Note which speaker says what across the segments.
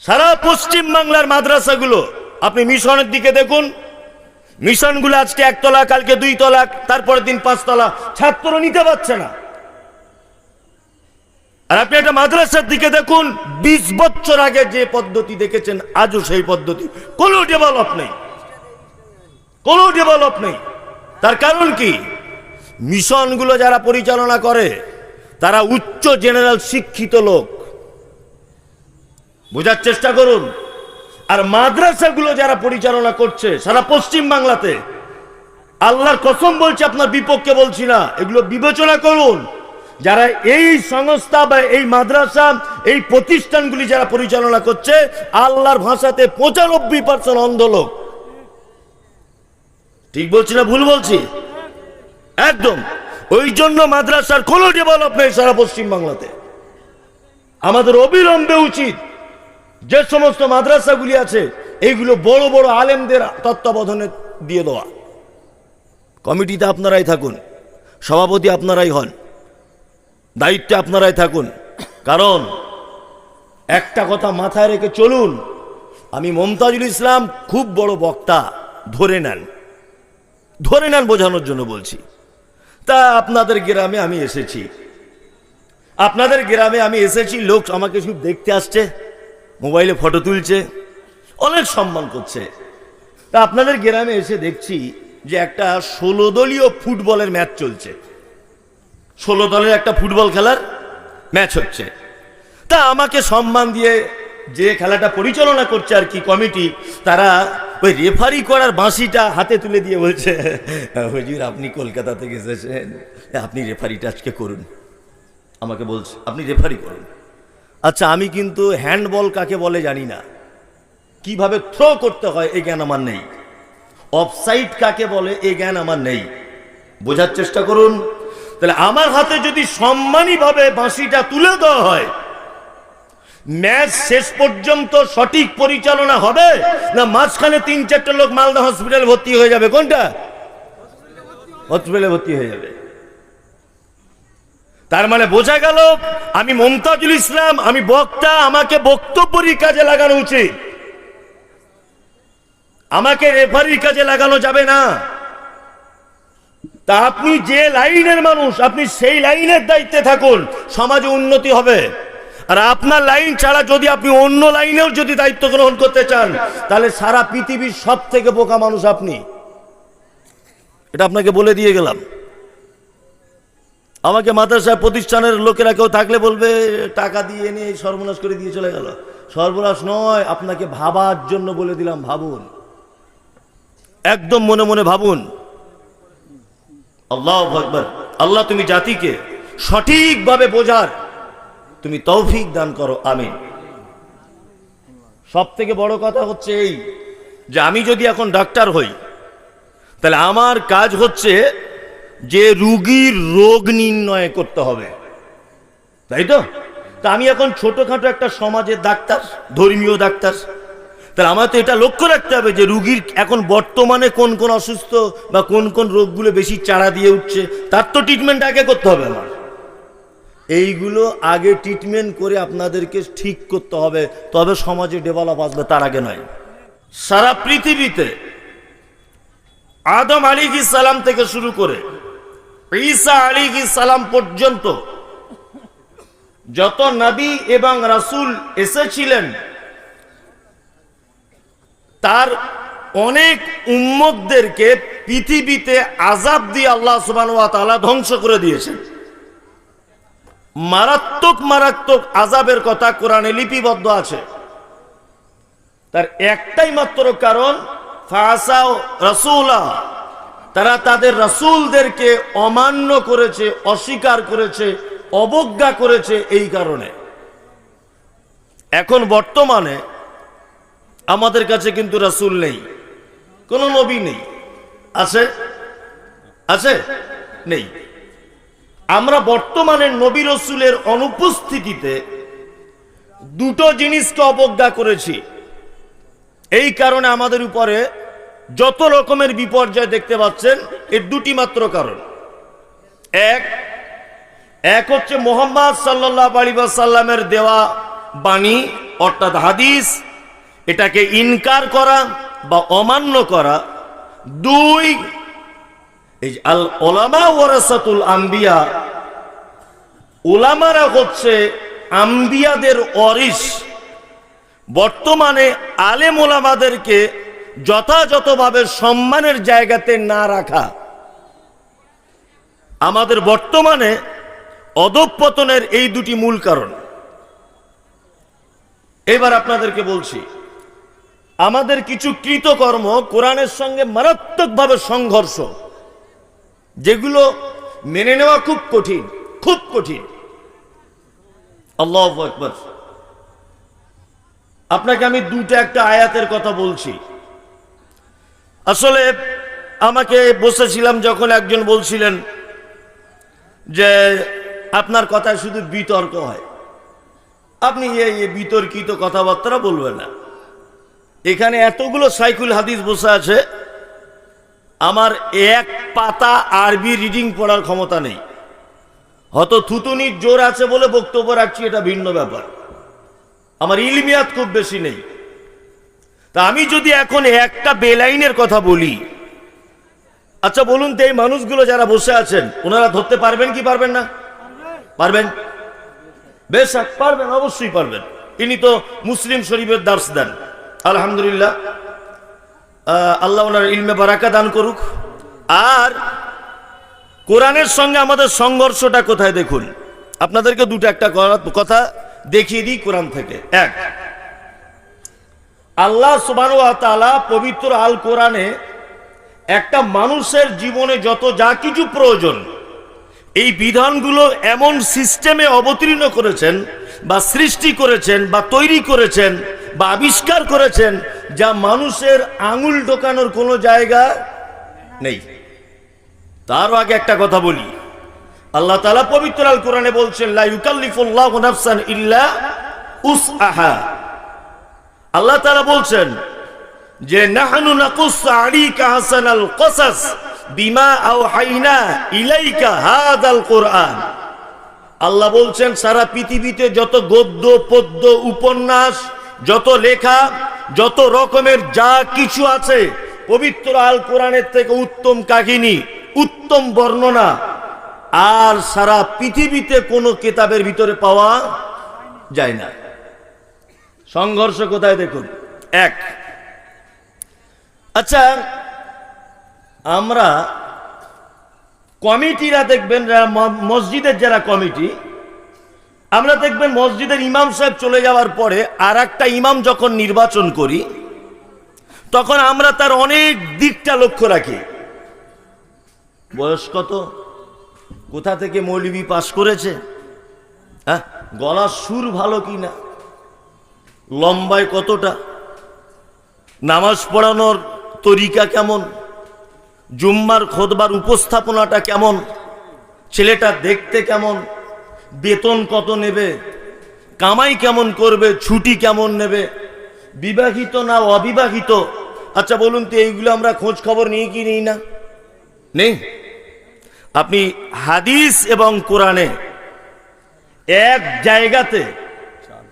Speaker 1: সারা পশ্চিম বাংলার মাদ্রাসাগুলো, আপনি মিশনের দিকে দেখুন। মিশনগুলো আজকে একতলা, কালকে দুই তলা তারপরের দিন পাঁচতলা। ছাত্র নিতে পারছে না। আর আপনি একটা মাদ্রাসার দিকে দেখুন, বিশ বছর আগে যে পদ্ধতি দেখেছেন, আজও সেই পদ্ধতি। কোনো ডেভেলপ নেই। কোনো ডেভেলপ নেই। তার কারণ কি? মিশনগুলো যারা পরিচালনা করে, তারা উচ্চ জেনারেল শিক্ষিত লোক। বোঝার চেষ্টা করুন। আর মাদ্রাসাগুলো যারা পরিচালনা করছে, সারা পশ্চিম বাংলাতে, আল্লাহর কসম বলছে, আপনার বিপক্ষে বলছি না, এগুলো বিবেচনা করুন। যারা এই সংস্থা বা এই মাদ্রাসা, এই প্রতিষ্ঠানগুলি যারা পরিচালনা করছে, আল্লাহর ভাষাতে পঁচানব্বই পার্সেন্ট অন্ধ লোক। ঠিক বলছি না ভুল বলছি? একদম। ওই জন্য মাদ্রাসার কোনো নেই সারা পশ্চিম বাংলাতে। আমাদের অবিলম্বে উচিত যে সমস্ত মাদ্রাসাগুলি আছে এইগুলো বড় বড় আলেমদের তত্ত্বাবধানে দিয়ে দেওয়া। কমিটিতে আপনারাই থাকুন, সভাপতি আপনারাই হন, দায়িত্বে আপনারাই থাকুন। কারণ, একটা কথা মাথায় রেখে চলুন, আমি মমতাজুল ইসলাম খুব বড় বক্তা, ধরে নেন। ধরে নেন বোঝানোর জন্য বলছি। তা আপনাদের গ্রামে আমি এসেছি। আপনাদের গ্রামে আমি এসেছি, লোক আমাকে শুধু দেখতে আসছে। মোবাইলে ফটো তুলছে, অনেক সম্মান করছে। তা আপনাদের গ্রামে এসে দেখছি যে একটা ষোলো দলীয় ফুটবলের ম্যাচ চলছে। ষোলো দলের একটা ফুটবল খেলার ম্যাচ হচ্ছে। তা আমাকে সম্মান দিয়ে যে খেলাটা পরিচালনা করছে আর কি কমিটি, তারা ওই রেফারি করার বাঁশিটা হাতে তুলে দিয়ে বলছে, হুজুর, আপনি কলকাতা থেকে এসেছেন, আপনি রেফারিটা আজকে করুন। আমাকে বলছে, আপনি রেফারি করুন। আচ্ছা আমি কিন্তু হ্যান্ডবল কাকে বলে জানি না। কীভাবে থ্রো করতে হয় এই জ্ঞান আমার নেই। অফসাইড কাকে বলে, এ জ্ঞান আমার নেই। বোঝার চেষ্টা করুন। তাহলে আমার হাতে যদি সম্মানীভাবে বাঁশিটা তুলে দেওয়া হয়, ম্যাচ শেষ পর্যন্ত সঠিক পরিচালনা হবে, না মাঝখানে তিন চারটে লোক মালদা হসপিটালে ভর্তি হয়ে যাবে? কোনটা? হসপিটালে ভর্তি হয়ে যাবে। তার মানে বোঝা গেল, আমি মমতাজুল ইসলাম, আমি বক্তা, আমাকে বক্তব্যরই কাজে লাগানো উচিত। আমাকে রেফারির কাজে লাগানো যাবে না। তা আপনি যে লাইনের মানুষ, আপনি সেই লাইনের দায়িত্বে থাকুন, সমাজে উন্নতি হবে। আর আপনার লাইন ছাড়া যদি আপনি অন্য লাইনেও যদি দায়িত্ব গ্রহণ করতে চান, তাহলে সারা পৃথিবীর সব থেকে বোকা মানুষ আপনি। এটা আপনাকে বলে দিয়ে গেলাম। আমাকে মাদ্রাসা প্রতিষ্ঠানের লোকেরা কেউ থাকলে বলবে, টাকা দিয়ে এনে সর্বনাশ করে দিয়ে চলে গেল। সর্বনাশ নয়, আপনাকে ভাবার জন্য বলে দিলাম, ভাবুন। একদম মনে মনে ভাবুন। আল্লাহ আকবর। আল্লাহ তুমি জাতিকে সঠিকভাবে বোঝার তুমি তৌফিক দান করো আমি সব থেকে বড় কথা হচ্ছে এই যে আমি যদি এখন ডাক্তার হই, তাহলে আমার কাজ হচ্ছে যে রুগীর রোগ নির্ণয় করতে হবে। তাই তো? তা আমি এখন ছোটখাটো একটা সমাজের ডাক্তার, ধর্মীয় ডাক্তার। তাহলে আমার তো এটা লক্ষ্য রাখতে হবে যে রুগীর এখন বর্তমানে কোন কোন অসুস্থ বা কোন কোন রোগগুলো বেশি চাড়া দিয়ে উঠছে, তার তো ট্রিটমেন্ট আগে করতে হবে আমার। এইগুলো আগে ট্রিটমেন্ট করে আপনাদেরকে ঠিক করতে হবে, তবে সমাজে ডেভেলপ আসবে তার আগে নয়। সারা পৃথিবীতে আদম আলী সালাম থেকে শুরু করে ঈসা আলী সালাম পর্যন্ত যত নবী এবং রাসূল এসেছিলেন, তার অনেক উম্মতদেরকে পৃথিবীতে আজাব দিয়ে আল্লাহ সুবান ধ্বংস করে দিয়েছেন। মারাত্মক মারাত্মক আজাবের কথা কোরআনে লিপিবদ্ধ আছে। তার একটাই মাত্র কারণ ফাসাও রাসূলা। তারা তাদের রাসূলদেরকে অমান্য করেছে, অস্বীকার করেছে, অবজ্ঞা করেছে এই কারণে। এখন বর্তমানে আমাদের কাছে কিন্তু রাসূল নেই, কোনো নবী নেই। আছে? আছে? নেই। আমরা বর্তমানে নবী রসুলের অনুপস্থিতিতে দুটো জিনিসকে অবজ্ঞা করেছি। এই কারণে আমাদের উপরে যত রকমের বিপর্যয় দেখতে পাচ্ছেন, এর দুটি মাত্র কারণ। এক এক হচ্ছে মোহাম্মদ সাল্লাহ আলী সাল্লামের দেওয়া বাণী, অর্থাৎ হাদিস, এটাকে ইনকার করা বা অমান্য করা। দুই, এই আল ওলামা ওয়ারাসাতুল আম্বিয়া, ওলামারা হচ্ছে আম্বিয়াদের অরিস বর্তমানে আলেম ওলামাদেরকে যথাযথভাবে সম্মানের জায়গাতে না রাখা। আমাদের বর্তমানে অধঃপতনের এই দুটি মূল কারণ। এবার আপনাদেরকে বলছি, আমাদের কিছু কৃতকর্ম কোরআনের সঙ্গে মারাত্মকভাবে সংঘর্ষ, যেগুলো মেনে নেওয়া খুব কঠিন খুব কঠিন। আল্লাহ আপনাকে আমি দুটো একটা আয়াতের কথা বলছি। আসলে আমাকে বসেছিলাম যখন একজন বলছিলেন যে আপনার কথায় শুধু বিতর্ক হয়। আপনি এই বিতর্কিত কথাবার্তা বলবেন না। এখানে এতগুলো সাইকুল হাদিস বসে আছে। আমার এক পাতা আরবি রিডিং পড়ার ক্ষমতা নেই। হয়তো থুতুনির জোর আছে বলে বক্তব্য রাখছি, এটা ভিন্ন ব্যাপার। আমার ইলমিয়াত খুব বেশি নেই। তা আমি যদি এখন একটা বেলাইনের কথা বলি আচ্ছা বলুন তো এই মানুষগুলো যারা বসে আছেন, ওনারা ধরতে পারবেন কি পারবেন না? পারবেন? বেশ, পারবেন, অবশ্যই পারবেন। তিনি তো মুসলিম শরীফের দার্স দেন। আলহামদুলিল্লাহ। আল্লাহ ওনার ইলমে বারাকা দান করুক। আর কোরআনের সঙ্গে আমাদের সংঘর্ষটা কোথায় দেখুন? আপনাদেরকে দুটো একটা কথা দেখিয়ে দিই কোরআন থেকে। এক আল্লাহ সুবাহ তাআলা পবিত্র আল কোরআনে একটা মানুষের জীবনে যত যা কিছু প্রয়োজন, এই বিধানগুলো এমন সিস্টেমে অবতীর্ণ করেছেন বা সৃষ্টি করেছেন বা তৈরি করেছেন বা আবিষ্কার করেছেন যা মানুষের আঙুল ঢোকানোর কোনো জায়গা নেই। তারও আগে একটা কথা বলি। আল্লাহ তালা পবিত্র আল কোরআনে বলছেন, লা ইউকাল্লিফুল্লাহ নাফসান ইল্লা উসআহা। আল্লাহ তারা বলছেন যে, নাহানু কসাস ইলাইকা কোরআন। আল্লাহ বলছেন, সারা পৃথিবীতে যত গদ্য, পদ্য, উপন্যাস, যত লেখা, যত রকমের যা কিছু আছে, পবিত্র আল কোরআনের থেকে উত্তম কাহিনী, উত্তম বর্ণনা, আর সারা পৃথিবীতে কোনো কেতাবের ভিতরে পাওয়া যায় না। সংঘর্ষ কোথায় দেখুন? এক। আচ্ছা আমরা কমিটিরা দেখবেন মসজিদের যারা কমিটি, আমরা দেখবেন মসজিদের ইমাম সাহেব চলে যাওয়ার পরে আর একটা ইমাম যখন নির্বাচন করি, তখন আমরা তার অনেক দিকটা লক্ষ্য রাখি। বয়স কত? কোথা থেকে মৌলবি পাশ করেছে? হ্যাঁ গলার সুর ভালো কি না লম্বায় কতটা? নামাজ পড়ানোর তরিকা কেমন? জুম্মার খোদবার উপস্থাপনাটা কেমন? ছেলেটা দেখতে কেমন? বেতন কত নেবে? কামাই কেমন করবে? ছুটি কেমন নেবে? বিবাহিত না অবিবাহিত? আচ্ছা বলুন তো, এইগুলো আমরা খোঁজ খবর নিয়ে কি নিই না? নেই। আপনি হাদিস এবং কোরআনে এক জায়গাতে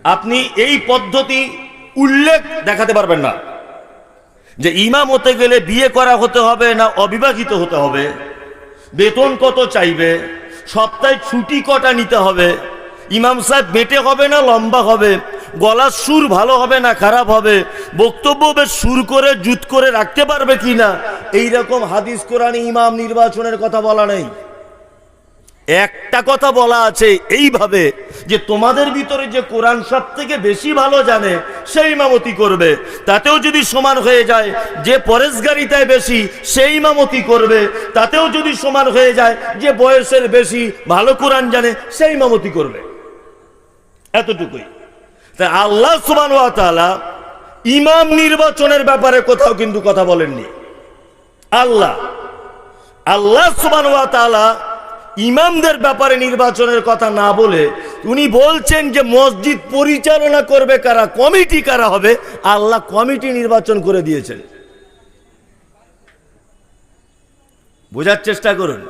Speaker 1: আপনি এই পদ্ধতি উল্লেখ দেখাতে পারবেন না। যে ইমাম হতে গেলে বিয়ে করা হতে হবে না অবিবাহিত হতে হবে, বেতন কত চাইবে, সপ্তাহে ছুটি কটা নিতে হবে, ইমাম সাহেব বেটে হবে না লম্বা হবে, গলার সুর ভালো হবে না খারাপ হবে, বক্তব্য বেশ সুর করে, জুত করে রাখতে পারবে কি না এইরকম হাদিস কোরআন ইমাম নির্বাচনের কথা বলা নেই। একটা কথা বলা আছে এইভাবে যে তোমাদের ভিতরে যে কোরআন সব থেকে বেশি ভালো জানে, সেই ইমামতি করবে। তাতেও যদি সমান হয়ে যায়, যে পরেশগারিতায় বেশি, সেই ইমামতি করবে। তাতেও যদি সমান হয়ে যায়, যে বয়সের বেশি, ভালো কোরআন জানে, সেই ইমামতি করবে। এতটুকুই। তা আল্লাহ সুবান ইমাম নির্বাচনের ব্যাপারে কোথাও কিন্তু কথা বলেননি। আল্লাহ আল্লাহ সুবান ইমামদের ব্যাপারে নির্বাচনের কথা না বলে উনি বলছেন যে মসজিদ পরিচালনা করবে কারা, কমিটি কারা হবে, আল্লাহ কমিটি নির্বাচন করে দিয়েছেন। বোঝার চেষ্টা করুন।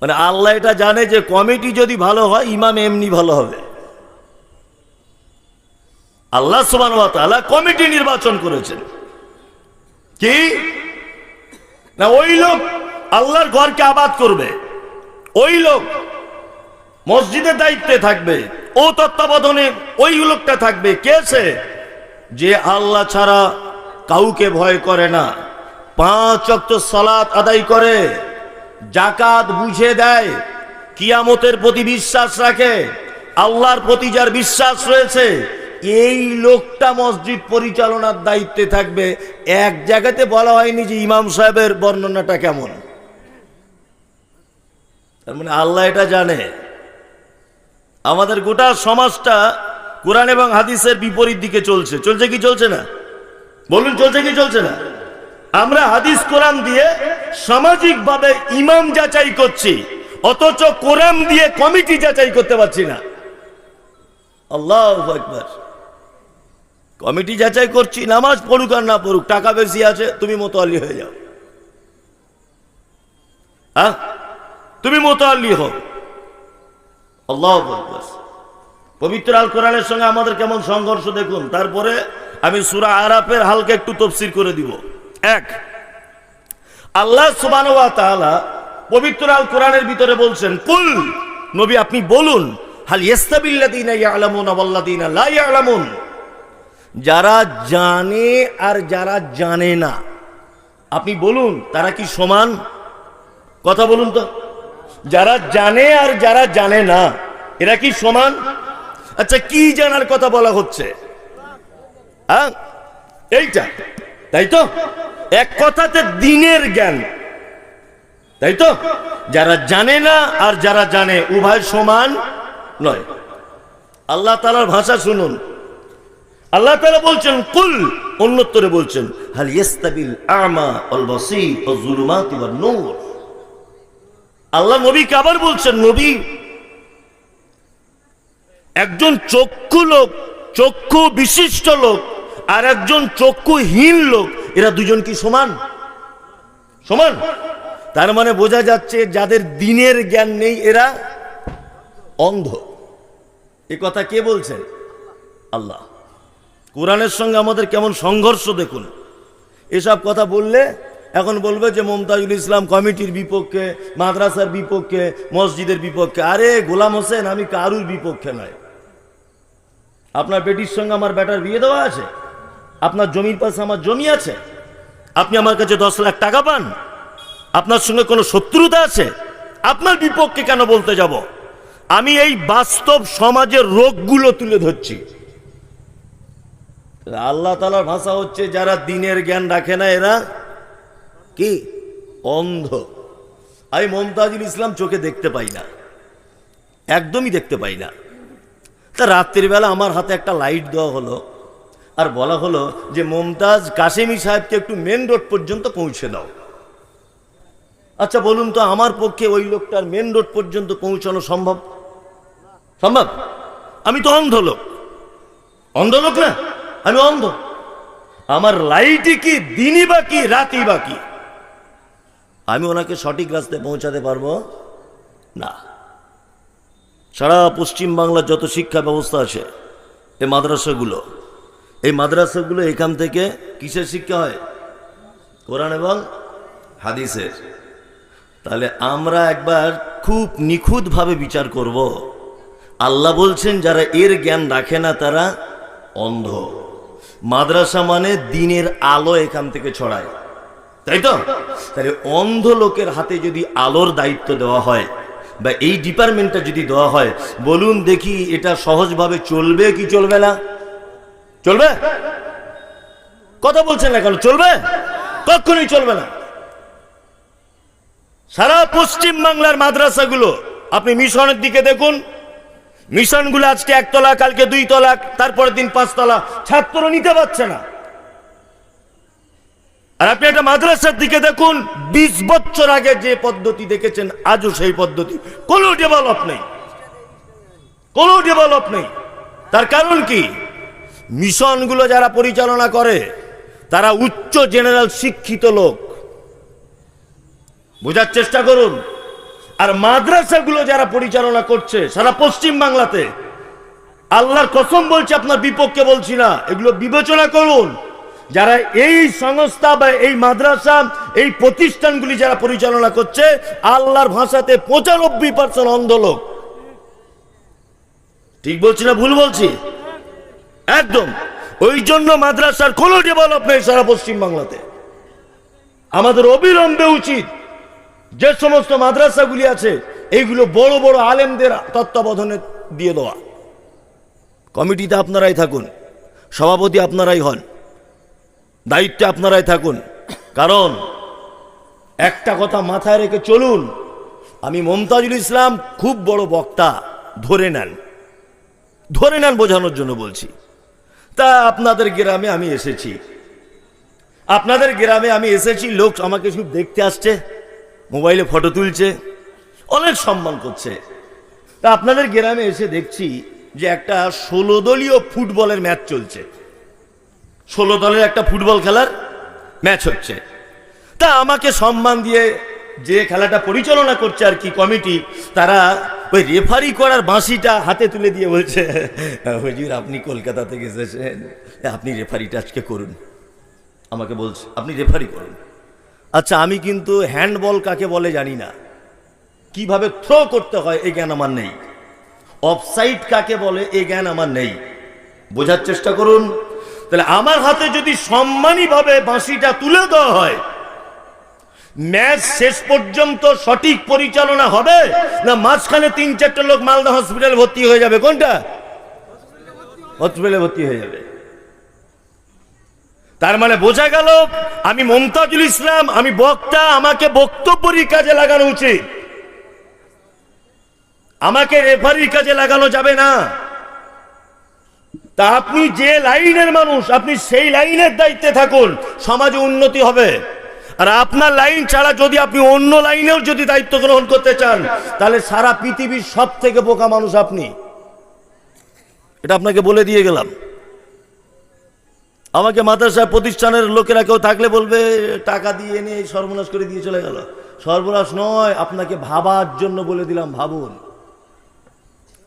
Speaker 1: মানে আল্লাহ এটা জানে যে কমিটি যদি ভালো হয়, ইমাম এমনি ভালো হবে। আল্লাহ সুবান কমিটি নির্বাচন করেছেন। কি? না ওই লোক আল্লাহর ঘরকে আবাদ করবে। ওই লোক মসজিদের দায়িত্বে থাকবে, ও তত্ত্বাবধানে ওই লোকটা থাকবে। কে সে? যে আল্লাহ ছাড়া কাউকে ভয় করে না। পাঁচ অক্ত সালাত আদায় করে জাকাত বুঝে দেয়, কিয়ামতের প্রতি বিশ্বাস রাখে, আল্লাহর প্রতি যার বিশ্বাস রয়েছে, এই লোকটা মসজিদ পরিচালনার দায়িত্বে থাকবে। এক জায়গাতে বলা হয়নি যে ইমাম সাহেবের বর্ণনাটা কেমন। তার মানে আল্লাহ এটা জানে। আমাদের গোটা সমাজটা কোরআন এবং হাদিসের বিপরীত দিকে চলছে। চলছে কি, চলছে না? বলুন, চলছে কি, চলছে না? আমরা হাদিস, কোরআন দিয়ে সামাজিকভাবে ইমাম যাচাই করছি, অথচ কোরআন দিয়ে কমিটি যাচাই করতে পারছি না। আল্লাহ একবার কমিটি যাচাই করছি, নামাজ পড়ুক আর না পড়ুক, টাকা বেশি আছে, তুমি মতো মোতালি হয়ে যাও। হ্যাঁ তুমি মোতালি হও আল্লাহ। পবিত্র আল কোরআনের সঙ্গে আমাদের কেমন সংঘর্ষ দেখুন, তারপরে আমি সুরা আরাফের হালকা একটু তফসির করে দিব। এক, আল্লাহ সুবান পবিত্র আল কোরআনের ভিতরে বলছেন, কুল, নবী আপনি বলুন, হাল ইয়ালামুন? যারা জানে আর যারা জানে না। আপনি বলুন, তারা কি সমান? কথা বলুন তো। যারা জানে আর যারা জানে না, এরা কি সমান? আচ্ছা কি জানার কথা বলা হচ্ছে? হ্যাঁ? এইটা, তাই তো? এক কথাতে দিনের জ্ঞান। তাই তো? যারা জানে না আর যারা জানে, উভয় সমান নয়। আল্লাহ তালার ভাষা শুনুন। আল্লাহ তালা বলছেন, কুল অন্যত্তরে বলছেন, হাল ইস্তাবিল আমা অল বসির ও জুলুমাত নূর আল্লাহ নবীকে আবার বলছেন, নবী, একজন চক্ষু লোক, চক্ষু বিশিষ্ট লোক আর একজন চক্ষুহীন লোক, এরা দুজন কি সমান? সমান। তার মানে বোঝা যাচ্ছে যাদের দিনের জ্ঞান নেই, এরা অন্ধ। এ কথা কে বলছেন? আল্লাহ। কোরআনের সঙ্গে আমাদের কেমন সংঘর্ষ দেখুন। এসব কথা বললে এখন বলবে যে মমতাজুল ইসলাম কমিটির বিপক্ষে, মাদ্রাসার বিপক্ষে, মসজিদের বিপক্ষে। আরে, গোলাম হোসেন, আমি কারুর বিপক্ষে নয়। আপনার বেটির সঙ্গে আমার বেটার বিয়ে দেওয়া আছে? আপনার জমির পাশে আমার জমি আছে? আপনি আমার কাছে দশ লাখ টাকা পান? আপনার সঙ্গে কোনো শত্রুতা আছে? আপনার বিপক্ষে কেন বলতে যাব? আমি এই বাস্তব সমাজের রোগগুলো তুলে ধরছি। আল্লাহ তালার ভাষা হচ্ছে, যারা দিনের জ্ঞান রাখে না, এরা কি? অন্ধ। আমি মমতাজুল ইসলাম চোখে দেখতে পাই না। একদমই দেখতে পাই না। তা রাত্রিবেলা আমার হাতে একটা লাইট দেওয়া হলো আর বলা হলো যে, মমতাজ কাশেমি সাহেবকে একটু মেন রোড পর্যন্ত পৌঁছে দাও। আচ্ছা বলুন তো, আমার পক্ষে ওই লোকটার মেন রোড পর্যন্ত পৌঁছানো সম্ভব? সম্ভব? আমি তো অন্ধ লোক। অন্ধ লোক না, আমি অন্ধ। আমার লাইটই কি দিনই বাকি রাতই বাকি আমি ওনাকে সঠিক রাস্তায় পৌঁছাতে পারব? না। সারা পশ্চিম বাংলার যত শিক্ষা ব্যবস্থা আছে, এই মাদ্রাসাগুলো এই মাদ্রাসাগুলো এখান থেকে কিসের শিক্ষা হয়? কোরআন এবং হাদিসের। তাহলে আমরা একবার খুব নিখুঁতভাবে বিচার করব। আল্লাহ বলছেন, যারা এর জ্ঞান রাখে না, তারা অন্ধ। মাদ্রাসা মানে দিনের আলো এখান থেকে ছড়ায়। তাই তো? তাহলে অন্ধ লোকের হাতে যদি আলোর দায়িত্ব দেওয়া হয় বা এই ডিপার্টমেন্টটা যদি দেওয়া হয়, বলুন দেখি এটা সহজভাবে চলবে কি চলবে না? চলবে? কথা বলছেন না কেন? চলবে? কখনোই চলবে না। সারা পশ্চিম বাংলার মাদ্রাসাগুলো, আপনি মিশনের দিকে দেখুন। মিশনগুলো আজকে একতলা, কালকে দুই তলা তারপরের দিন পাঁচতলা। ছাত্র নিতে পারছে না। আর আপনি একটা মাদ্রাসার দিকে দেখুন, বিশ বছর আগে যে পদ্ধতি দেখেছেন, আজও সেই পদ্ধতি। কোনো ডেভেলপ নেই। কোনো ডেভেলপ নেই। তার কারণ কি? মিশনগুলো যারা পরিচালনা করে, তারা উচ্চ জেনারেল শিক্ষিত লোক। বোঝার চেষ্টা করুন। আর মাদ্রাসাগুলো যারা পরিচালনা করছে, সারা পশ্চিম বাংলাতে, আল্লাহর কসম বলছে, আপনার বিপক্ষে বলছি না, এগুলো বিবেচনা করুন। যারা এই সংস্থা বা এই মাদ্রাসা, এই প্রতিষ্ঠানগুলি যারা পরিচালনা করছে, আল্লাহর ভাষাতে পঁচানব্বই পার্সেন্ট অন্ধ লোক ঠিক বলছি না ভুল বলছি? একদম। ওই জন্য মাদ্রাসার কোনো ডেভেলপমেন্ট সারা পশ্চিম বাংলাতে। আমাদের অবিলম্বে উচিত যে সমস্ত মাদ্রাসাগুলি আছে এইগুলো বড় বড় আলেমদের তত্ত্বাবধানে দিয়ে দেওয়া। কমিটিতে আপনারাই থাকুন, সভাপতি আপনারাই হন। দায়িত্বে আপনারাই থাকুন। কারণ, একটা কথা মাথায় রেখে চলুন, আমি মমতাজুল ইসলাম খুব বড় বক্তা, ধরে নেন। ধরে নেন বোঝানোর জন্য বলছি। তা আপনাদের গ্রামে আমি এসেছি। আপনাদের গ্রামে আমি এসেছি, লোক আমাকে শুধু দেখতে আসছে, মোবাইলে ফটো তুলছে, অনেক সম্মান করছে। তা আপনাদের গ্রামে এসে দেখছি যে একটা ষোলো দলীয় ফুটবলের ম্যাচ চলছে। ষোলো দলের একটা ফুটবল খেলার ম্যাচ হচ্ছে। তা আমাকে সম্মান দিয়ে যে খেলাটা পরিচালনা করছে আর কি কমিটি, তারা ওই রেফারি করার বাঁশিটা হাতে তুলে দিয়ে বলছে, হুজুর, আপনি কলকাতা থেকে এসেছেন, আপনি রেফারিটা আজকে করুন। আমাকে বলছে, আপনি রেফারি করুন। আচ্ছা আমি কিন্তু হ্যান্ডবল কাকে বলে জানি না। কীভাবে থ্রো করতে হয় এই জ্ঞান আমার নেই। অফসাইড কাকে বলে এই জ্ঞান আমার নেই। বোঝার চেষ্টা করুন তাহলে আমার হাতে যদি সম্মানীভাবে বাঁশিটা তুলে দেওয়া হয়, ম্যাচ শেষ পর্যন্ত সঠিক পরিচালনা হবে না মাঝখানে তিন চারটে লোক মালদা হসপিটাল ভর্তি হয়ে যাবে? কোনটা? হসপিটালে ভর্তি হয়ে যাবে। তার মানে বোঝা গেল, আমি মমতাজুল ইসলাম, আমি বক্তা, আমাকে বক্তব্যেরই কাজে লাগানো উচিত। আমাকে রেফারির কাজে লাগানো যাবে না। তা আপনি যে লাইনের মানুষ, আপনি সেই লাইনের দায়িত্বে থাকুন, সমাজে উন্নতি হবে। আর আপনার লাইন ছাড়া যদি আপনি অন্য লাইনেও যদি দায়িত্ব গ্রহণ করতে চান, তাহলে সারা পৃথিবীর সব থেকে বোকা মানুষ আপনি। এটা আপনাকে বলে দিয়ে গেলাম। আমাকে মাদ্রাসা প্রতিষ্ঠানের লোকেরা কেউ থাকলে বলবে, টাকা দিয়ে এনে সর্বনাশ করে দিয়ে চলে গেল। সর্বনাশ নয়, আপনাকে ভাবার জন্য বলে দিলাম, ভাবুন।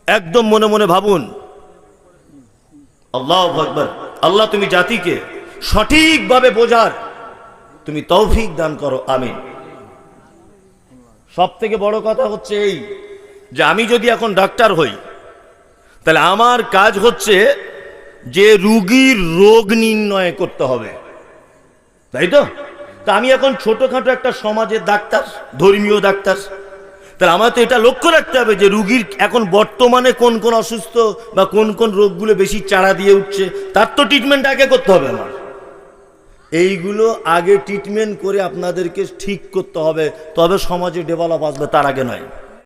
Speaker 1: একদম মনে মনে ভাবুন। আল্লাহ আকবর। আল্লাহ তুমি জাতিকে সঠিকভাবে বোঝার তুমি তৌফিক দান করো আমি সব থেকে বড় কথা হচ্ছে এই যে আমি যদি এখন ডাক্তার হই, তাহলে আমার কাজ হচ্ছে যে রুগীর রোগ নির্ণয় করতে হবে। তাই তো? তা আমি এখন ছোটখাটো একটা সমাজের ডাক্তার, ধর্মীয় ডাক্তার। তাহলে আমার তো এটা লক্ষ্য রাখতে হবে যে রুগীর এখন বর্তমানে কোন কোন অসুস্থ বা কোন কোন রোগগুলো বেশি চাড়া দিয়ে উঠছে, তার তো ট্রিটমেন্ট আগে করতে হবে আমার। এইগুলো আগে ট্রিটমেন্ট করে আপনাদেরকে ঠিক করতে হবে, তবে সমাজে ডেভেলপ আসবে, তার আগে নয়।